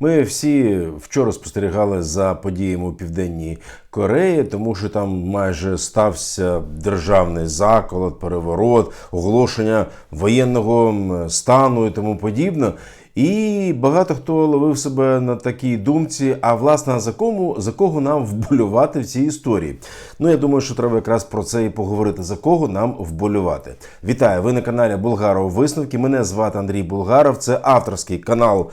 Ми всі вчора спостерігали за подіями у Південній Кореї, тому що там майже стався державний заколот, переворот, оголошення воєнного стану і тому подібне. І багато хто ловив себе на такій думці. А власне за кому за кого нам вболювати в цій історії? Ну я думаю, що треба якраз про це і поговорити. За кого нам вболювати? Вітаю! Ви на каналі Булгаров Висновки. Мене звати Андрій Булгаров. Це авторський канал.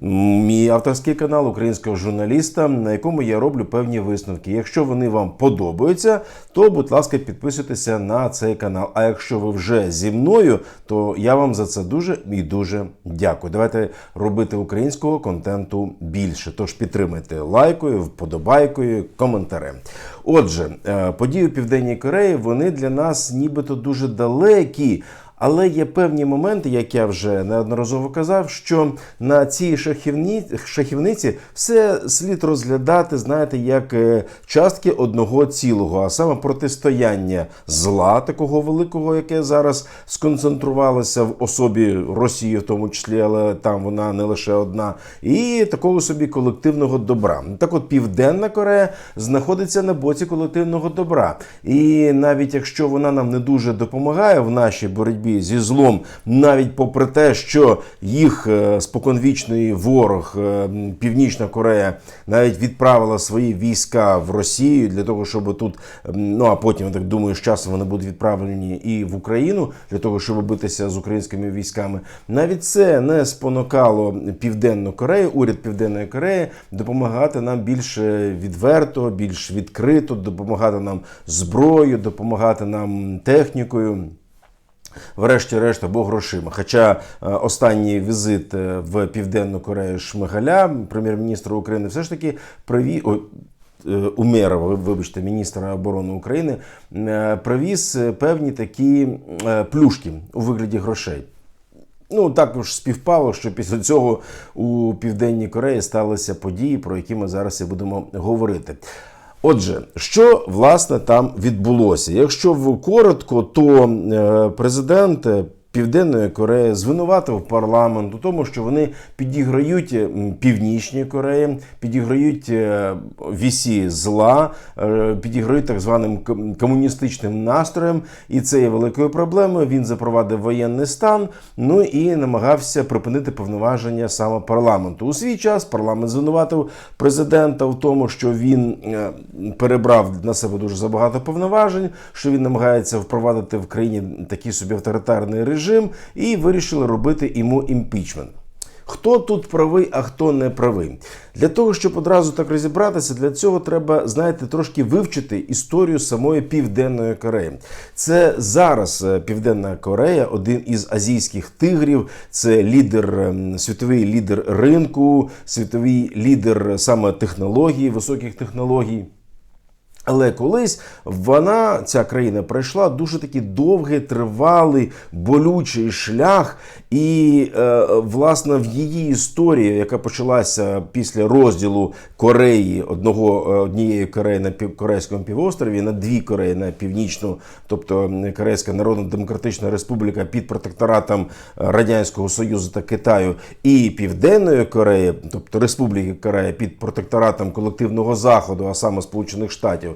Мій авторський канал українського журналіста, на якому я роблю певні висновки. Якщо вони вам подобаються, то будь ласка, підписуйтеся на цей канал. А якщо ви вже зі мною, то я вам за це дуже і дуже дякую. Давайте робити українського контенту більше. Тож підтримайте лайкою, вподобайкою, коментарем. Отже, е, події у Південній Кореї вони для нас нібито дуже далекі. Але є певні моменти, як я вже неодноразово казав, що на цій шахівні... шахівниці все слід розглядати, знаєте, як е, частки одного цілого, а саме протистояння зла такого великого, яке зараз сконцентрувалося в особі Росії, в тому числі, але там вона не лише одна, і такого собі колективного добра. Так, от Південна Корея знаходиться на боці колективного добра, і навіть якщо вона нам не дуже допомагає в нашій боротьбі зі злом, навіть попри те, що їх е, споконвічний ворог е, Північна Корея навіть відправила свої війська в Росію для того, щоб тут, ну а потім я так думаю, з часом вони будуть відправлені і в Україну для того, щоб битися з українськими військами. Навіть це не спонукало Південну Корею, уряд Південної Кореї допомагати нам більш е, відверто, більш відкрито, допомагати нам зброєю, допомагати нам технікою. Врешті-решт або грошима. Хоча е, останній візит е, в Південну Корею Шмигаля, прем'єр-міністра України, все ж таки привів. Ой, е, Умєрова, вибачте, міністра оборони України, привіз певні такі плюшки у вигляді грошей. Ну, також співпало, що після цього у Південній Кореї сталися події, про які ми зараз і будемо говорити. Отже, що власне там відбулося? Якщо коротко, то е, президент е, Південної Кореї звинуватив парламент у тому, що вони підіграють м, Північній Кореї, підіграють е, вісі зла, е, підіграють так званим комуністичним настроєм, і це є великою проблемою. Він запровадив воєнний стан, ну і намагався припинити повноваження саме парламенту. У свій час парламент звинуватив президента в тому, що він е, перебрав на себе дуже забагато повноважень, що він намагається впровадити в країні такий собі авторитарний режим, і вирішили робити йому імпічмент. Хто тут правий, а хто не правий? Для того, щоб одразу так розібратися, для цього треба, знаєте, трошки вивчити історію самої Південної Кореї. Це зараз е, Південна Корея, один із азійських тигрів, це лідер, ем, світовий лідер ринку, світовий лідер саме технологій, високих технологій. Але колись вона, ця країна, пройшла дуже такий довгий, тривалий, болючий шлях. І, е, власне, в її історії, яка почалася після розділу Кореї, одного е, однієї Кореї на Корейському півострові, на дві Кореї на північну, тобто Корейська Народно-Демократична Республіка під протекторатом е, Радянського Союзу та Китаю, і Південної Кореї, тобто Республіки Корея під протекторатом колективного заходу, а саме Сполучених Штатів.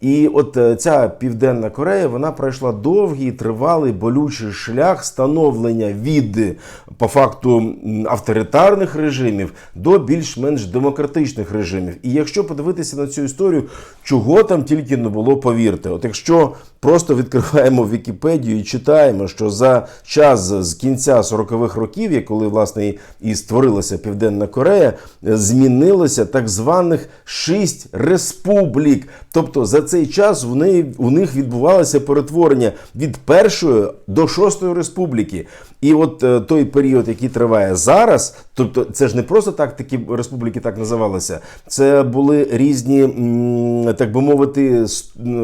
І от е, ця Південна Корея вона пройшла довгий, тривалий, болючий шлях становлення від е, по факту авторитарних режимів до більш-менш демократичних режимів. І якщо подивитися на цю історію, чого там тільки не було, повірте, от якщо просто відкриваємо Вікіпедію і читаємо, що за час з кінця 40-х років, коли власне і- і створилася Південна Корея, е, змінилося так званих шість республік. Тобто за цей час в неї, у них відбувалося перетворення від першої до шостої республіки. І от е, той період, який триває зараз, тобто це ж не просто так такі республіки так називалися, це були різні, м, так би мовити,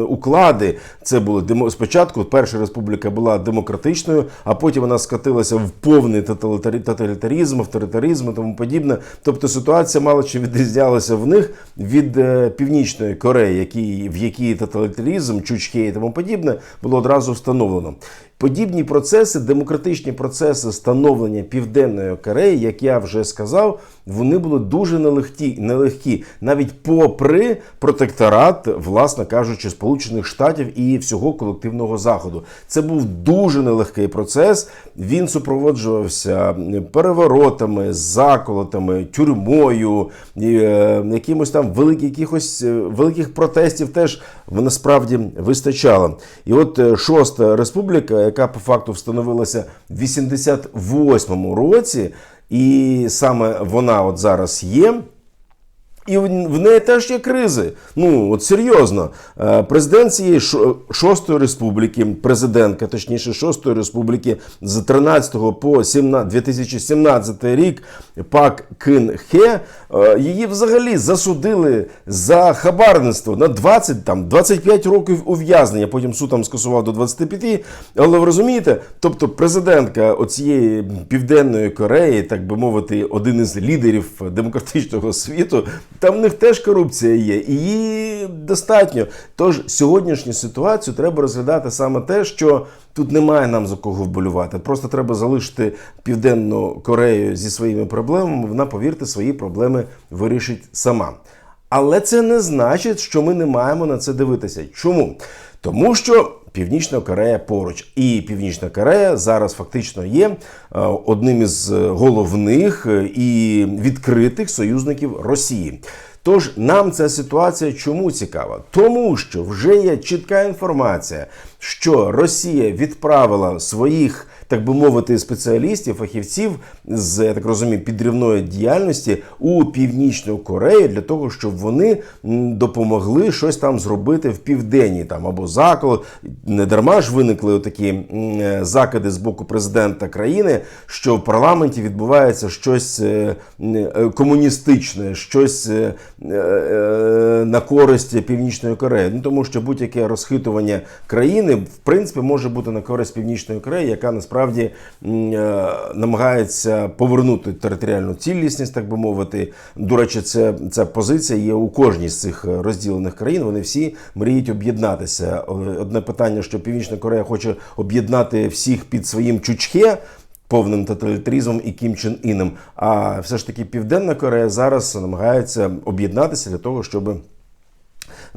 уклади. Це були демо- спочатку перша республіка була демократичною, а потім вона скатилася в повний тоталітарі- тоталітаризм, авторитаризм і тому подібне. Тобто ситуація мало чи відрізнялася в них від е, Північної Кореї, які, в якій тоталітаризм, чучхе і тому подібне було одразу встановлено. Подібні процеси, демократичні процеси становлення Південної Кореї, як я вже сказав, вони були дуже нелегкі, нелегкі навіть попри протекторат, власне кажучи, Сполучених Штатів і всього колективного заходу. Це був дуже нелегкий процес. Він супроводжувався переворотами, заколотами, тюрмою, е, якимось там великих, якихось е, великих протестів теж насправді вистачало. І от е, шоста республіка, яка по факту встановилася в 88-му році, і саме вона от зараз є. І в неї теж є кризи. Ну от серйозно. Е, Президент цієї шо- шостої республіки, президентка, точніше, шостої республіки з 13 по 17, 2017 рік Пак Кин Хе, її взагалі засудили за хабарництво на 20 там 25 років ув'язнення. Потім суд там скасував до 25. Але ви розумієте, тобто президентка оцієї південної Кореї, так би мовити, один із лідерів демократичного світу. Там в них теж корупція є, і її достатньо. Тож сьогоднішню ситуацію треба розглядати саме те, що тут немає нам за кого вболювати. Просто треба залишити Південну Корею зі своїми проблемами. Вона, повірте, свої проблеми вирішить сама. Але це не значить, що ми не маємо на це дивитися. Чому? Тому що Північна Корея поруч, і Північна Корея зараз фактично є е, одним із головних е, і відкритих союзників Росії. Тож нам ця ситуація чому цікава? Тому що вже є чітка інформація, що Росія відправила своїх, так би мовити, спеціалістів, фахівців з я так розумію, підривної діяльності у Північну Корею для того, щоб вони допомогли щось там зробити в південні там або заколот. Не дарма ж виникли такі закиди з боку президента країни, що в парламенті відбувається щось е, е, комуністичне, щось е, е, на користь Північної Кореї. Ну тому що будь-яке розхитування країни в принципі може бути на користь Північної Кореї, яка насправді м, е, намагається повернути територіальну цілісність, так би мовити. До речі, це ця позиція є у кожній з цих розділених країн. Вони всі мріють об'єднатися. Одне питання, що Північна Корея хоче об'єднати всіх під своїм чучхе. Повним тоталітаризмом і Кім Чен Іном. А все ж таки Південна Корея зараз намагається об'єднатися для того, щоб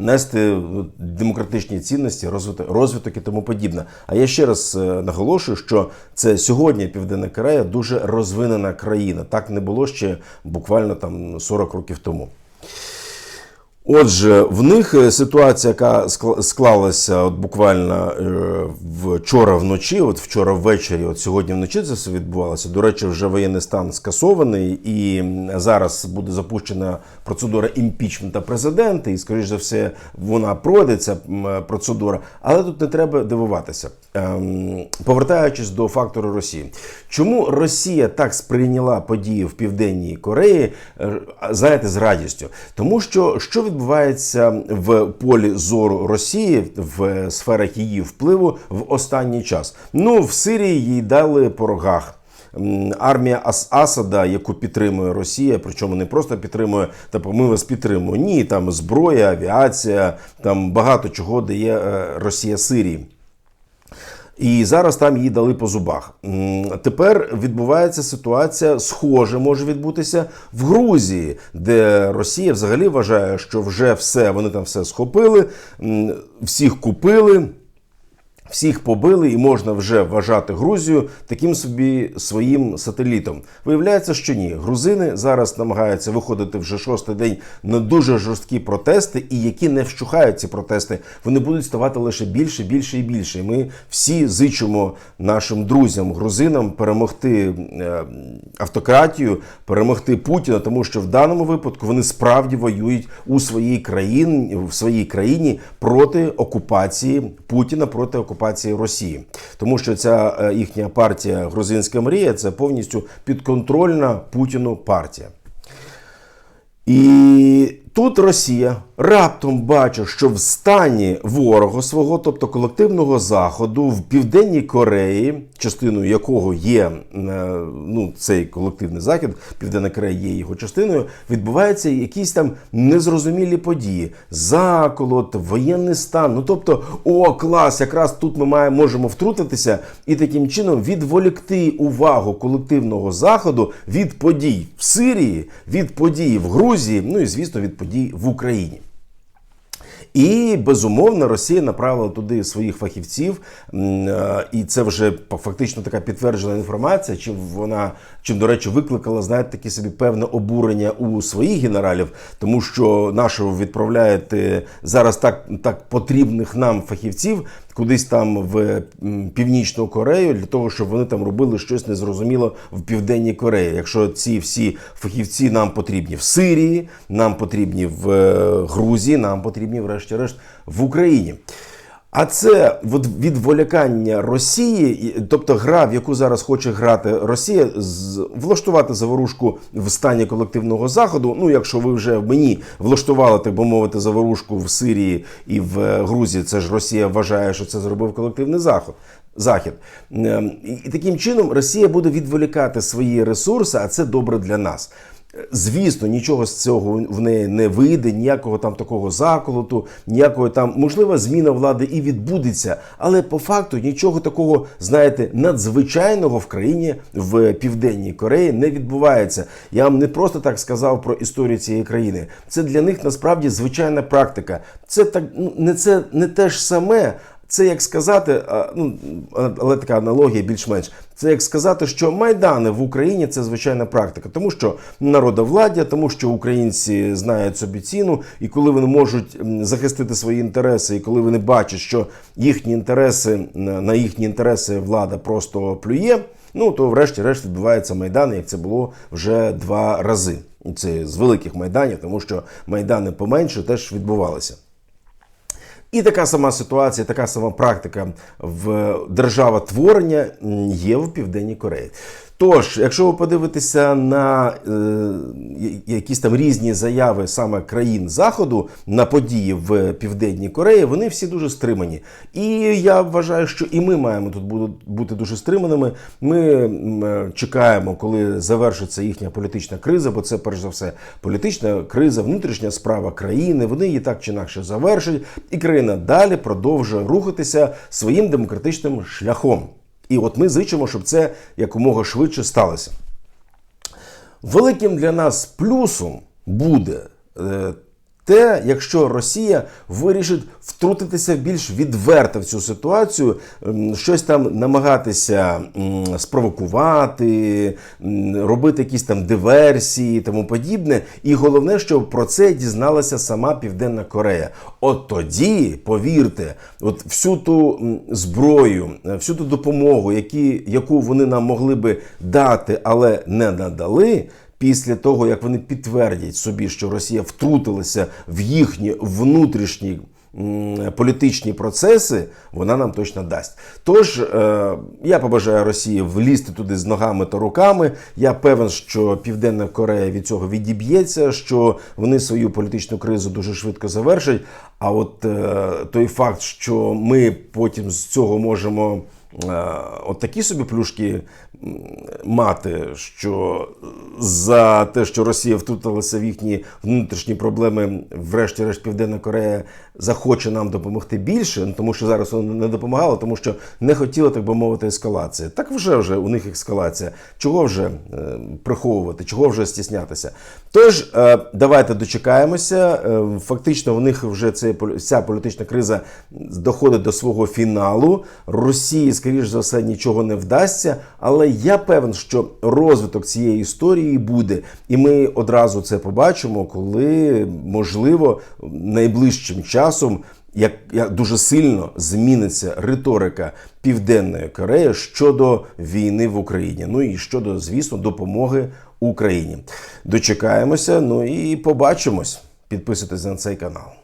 нести демократичні цінності, розвиток, розвиток і тому подібне. А я ще раз е, наголошую, що це сьогодні Південна Корея дуже розвинена країна. Так не було ще буквально там 40 років тому. Отже, в них е, ситуація, яка склалася от буквально е, вчора вночі, от вчора ввечері, от сьогодні вночі це все відбувалося. До речі, вже воєнний стан скасований, і зараз буде запущена процедура імпічмента президента, і, скоріш за все, вона пройде ця процедура. Але тут не треба дивуватися. Ем, Повертаючись до фактору Росії, чому Росія так сприйняла події в Південній Кореї, е, знаєте, з радістю? Тому що що відбувається в полі зору Росії в сферах її впливу в останній час? Ну, в Сирії їй дали по рогах. Армія Ас Асада, яку підтримує Росія, причому не просто підтримує, типу, ми вас підтримуємо. Ні, там зброя, авіація, там багато чого дає е, Росія Сирії. І зараз там їй дали по зубах. Тепер відбувається ситуація, схоже, може відбутися в Грузії, де Росія взагалі вважає, що вже все, вони там все схопили, всіх купили. Всіх побили і можна вже вважати Грузію таким собі своїм сателітом. Виявляється, що ні. Грузини зараз намагаються виходити вже шостий день на дуже жорсткі протести, і які не вщухають ці протести, вони будуть ставати лише більше, більше і більше. Ми всі зичимо нашим друзям, грузинам перемогти е, автократію, перемогти Путіна, тому що в даному випадку вони справді воюють у своїй країні в своїй країні проти окупації Путіна, проти окупації Росії, тому що ця е, їхня партія Грузинська мрія це повністю підконтрольна Путіну партія. І тут Росія раптом бачить, що в стані ворога свого, тобто колективного заходу в Південній Кореї, частиною якого є е, ну, цей колективний захід, Південна Корея є його частиною, відбуваються якісь там незрозумілі події, заколот, воєнний стан. Ну тобто, о, клас, якраз тут ми маємо можемо втрутитися і таким чином відволікти увагу колективного заходу від подій в Сирії, від подій в Грузії, ну і звісно від подій в Україні. І безумовно Росія направила туди своїх фахівців, е, і це вже фактично така підтверджена інформація. Чим вона чим, до речі, викликала знаєте, таке собі певне обурення у своїх генералів, тому що нашого відправляєте зараз так, так потрібних нам фахівців кудись там в Північну Корею для того, щоб вони там робили щось незрозуміло в Південній Кореї. Якщо ці всі фахівці нам потрібні в Сирії, нам потрібні в е, Грузії, нам потрібні, врешті-решт, в Україні. А це відволікання Росії, тобто гра, в яку зараз хоче грати Росія, влаштувати заворушку в стані колективного заходу. Ну, якщо ви вже мені влаштували, так би мовити, заворушку в Сирії і в е, Грузії, це ж Росія вважає, що це зробив колективний заход. Захід Ем, і таким чином Росія буде відволікати свої ресурси, а це добре для нас. Звісно, нічого з цього в неї не вийде, ніякого там такого заколоту, ніякої там можлива зміна влади і відбудеться, але по факту нічого такого, знаєте, надзвичайного в країні в південній Кореї не відбувається. Я вам не просто так сказав про історію цієї країни. Це для них насправді звичайна практика. Це так ну, не це не те ж саме. Це як сказати, ну але така аналогія більш-менш. Це як сказати, що майдани в Україні це звичайна практика, тому що народовладдя, тому що українці знають собі ціну, і коли вони можуть захистити свої інтереси, і коли вони бачать, що їхні інтереси на їхні інтереси влада просто плює. Ну то, врешті-решт, відбувається майдан, як це було вже два рази. Це з великих майданів, тому що майдани поменше теж відбувалися. І така сама ситуація, така сама практика в державотворення є в Південній Кореї. Тож, якщо ви подивитеся на е, якісь там різні заяви саме країн Заходу на події в Південній Кореї, вони всі дуже стримані. І я вважаю, що і ми маємо тут бу- бути дуже стриманими. Ми е, чекаємо, коли завершиться їхня політична криза, бо це перш за все політична криза, внутрішня справа країни. Вони її так чи інакше завершать, і країна далі продовжує рухатися своїм демократичним шляхом. І от ми зичимо, щоб це якомога швидше сталося. Великим для нас плюсом буде е, те, якщо Росія вирішить втрутитися більш відверто в цю ситуацію, щось там намагатися спровокувати, робити якісь там диверсії і тому подібне. І головне, щоб про це дізналася сама Південна Корея. От тоді, повірте, от всю ту зброю, е, всю ту допомогу, які, яку вони нам могли би дати, але не надали. Після того, як вони підтвердять собі, що Росія втрутилася в їхні внутрішні політичні процеси, вона нам точно дасть. Тож е, я побажаю Росії влізти туди з ногами та руками. Я певен, що Південна Корея від цього відіб'ється, що вони свою політичну кризу дуже швидко завершать. А от е, той факт, що ми потім з цього можемо. Е, От такі собі плюшки мати, що за те, що Росія втрутилася в їхні внутрішні проблеми, врешті-решт Південна Корея захоче нам допомогти більше, ну, тому що зараз вона не допомагала, тому що не хотіла, так би мовити, ескалації. Так вже вже у них ескалація. Чого вже е, приховувати, чого вже стіснятися? Тож е, давайте дочекаємося. Фактично, у них вже ця політична криза доходить до свого фіналу. Росії, скоріш за все, нічого не вдасться. Але я певен, що розвиток цієї історії буде, і ми одразу це побачимо, коли можливо найближчим часом. Як, як дуже сильно зміниться риторика Південної Кореї щодо війни в Україні, ну і щодо, звісно, допомоги Україні. Дочекаємося, ну і побачимось. Підписуйтесь на цей канал.